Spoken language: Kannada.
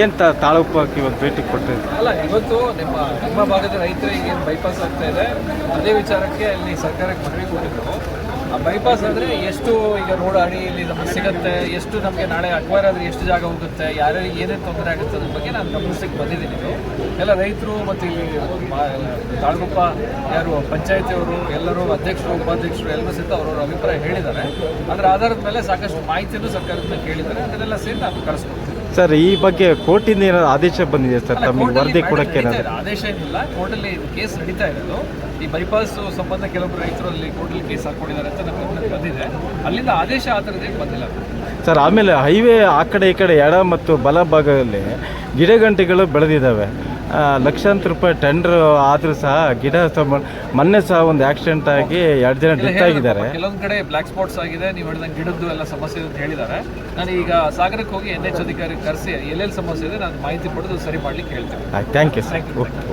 ಏನು ತಾಳುಪ್ಪ ಇವತ್ತು ಭೇಟಿ ಕೊಟ್ಟಿದೆ ಅಲ್ಲ, ಇವತ್ತು ನಿಮ್ಮ ನಿಮ್ಮ ಭಾಗದ ರೈತರಿಗೆ ಏನು ಬೈಪಾಸ್ ಆಗ್ತಾ ಇದೆ? ಅದೇ ವಿಚಾರಕ್ಕೆ ಅಲ್ಲಿ ಸರ್ಕಾರಕ್ಕೆ ಮನವಿ ಕೊಟ್ಟಿದ್ರು ಆ ಬೈಪಾಸ್ ಆದರೆ ಎಷ್ಟು ಈಗ ರೋಡ್ ಅಡಿಯಲ್ಲಿ ನಮಗೆ ಸಿಗುತ್ತೆ, ಎಷ್ಟು ನಮಗೆ ನಾಳೆ ಅಕ್ವೈರ್ ಆದರೆ ಎಷ್ಟು ಜಾಗ ಹೋಗುತ್ತೆ, ಯಾರ್ಯಾರಿಗೆ ಏನೇನು ತೊಂದರೆ ಆಗುತ್ತೆ ಅದ್ರ ಬಗ್ಗೆ ನಾನು ಗಮನಿಸಕ್ಕೆ ಬಂದಿದ್ದೀನಿ. ಎಲ್ಲ ರೈತರು ಮತ್ತು ಇಲ್ಲಿ ತಾಳಗುಪ್ಪ, ಯಾರು ಪಂಚಾಯತಿಯವರು ಎಲ್ಲರೂ ಅಧ್ಯಕ್ಷರು, ಉಪಾಧ್ಯಕ್ಷರು ಎಲ್ಲರೂ ಸಹಿತ ಅವರವರ ಅಭಿಪ್ರಾಯ ಹೇಳಿದ್ದಾರೆ. ಅದರ ಆಧಾರದ ಮೇಲೆ ಸಾಕಷ್ಟು ಮಾಹಿತಿಯನ್ನು ಸರ್ಕಾರದಿಂದ ಕೇಳಿದ್ದಾರೆ. ಅದನ್ನೆಲ್ಲ ಸೇರಿ ನಾನು ಕಳಿಸ್ಕೊಡ್ತೀನಿ ಸರ್ ಈ ಬಗ್ಗೆ ಕೋರ್ಟಿಂದ ಏನಾದ್ರು ಆದೇಶ ಬಂದಿದೆ ಸರ್? ತಮಗೆ ವರದಿ ಕೊಡಕ್ಕೆ ಆದೇಶ ಏನಿಲ್ಲ. ಕೋರ್ಟಲ್ಲಿ ಕೇಸ್ ನಡೀತಾ ಇರೋದು. ಈ ಬೈಪಾಸ್ ಸಂಬಂಧ ಕೆಲವೊಬ್ಬರು ರೈತರು ಅಲ್ಲಿ ಕೋರ್ಟಲ್ಲಿ ಕೇಸ್ ಹಾಕೊಂಡಿದ್ದಾರೆ ಅಂತ ನಮಗೆ ಬಂದಿದೆ. ಅಲ್ಲಿಂದ ಆದೇಶ ಆ ಥರದ್ದೇನು ಬಂದಿಲ್ಲ. ಸರ್ ಆಮೇಲೆ ಹೈವೇ ಆ ಕಡೆ ಈ ಕಡೆ ಎಡ ಮತ್ತು ಬಲ ಭಾಗದಲ್ಲಿ ಗಿಡಗಂಟೆಗಳು ಬೆಳೆದಿದ್ದಾವೆ. ಲಕ್ಷಾಂತರ ರೂಪಾಯಿ ಟೆಂಡರ್ ಆದರೂ ಸಹ ಗಿಡ ಮೊನ್ನೆ ಸಹ ಒಂದು ಆಕ್ಸಿಡೆಂಟ್ ಆಗಿ ಎರಡು ಜನ ಡೆತ್ ಆಗಿದ್ದಾರೆ. ಕೆಲವೊಂದು ಕಡೆ ಬ್ಲಾಕ್ ಸ್ಪಾಟ್ಸ್ ಆಗಿದೆ. ನೀವು ಹೇಳಿದಂಗೆ ಗಿಡದ್ದು ಎಲ್ಲ ಸಮಸ್ಯೆ ಇದೆ ಅಂತ ಹೇಳಿದ್ದಾರೆ. ನಾನು ಈಗ ಸಾಗರಕ್ಕೆ ಹೋಗಿ ಎನ್ ಎಚ್ ಅಧಿಕಾರಿ ಕರೆಸಿ ಎಲ್ಲೆಲ್ಲಿ ಸಮಸ್ಯೆ ಇದೆ ನಾನು ಮಾಹಿತಿ ಪಡೆದು ಸರಿ ಮಾಡ್ಲಿಕ್ಕೆ ಹೇಳ್ತೇನೆ. Thank you sir you.